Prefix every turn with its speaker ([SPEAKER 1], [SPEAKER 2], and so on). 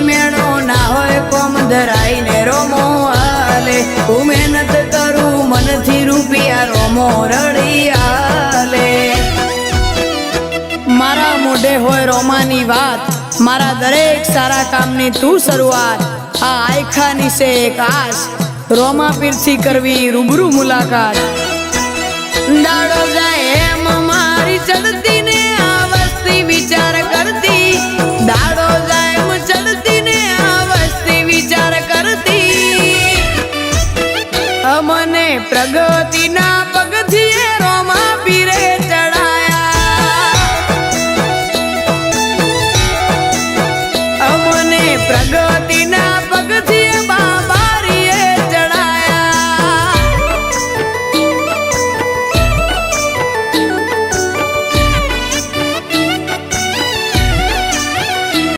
[SPEAKER 1] મેળો ના હોય, કોમ ધરાઈને રોમો હાલે. હું મહેનત કરું, મનથી રૂપિયા રોમો રડી હાલે. મારા મોઢે હોય રોમાની વાત, મારા દરેક સારા કામની તું શરૂઆત. આ આયખાની છે એક આશ રોમા પીરથી કરવી રૂબરૂ મુલાકાત. દાડો જાય અમને પ્રગતિના પગથિયે રોમા પીરે ચડાયા. અમને પ્રગતિ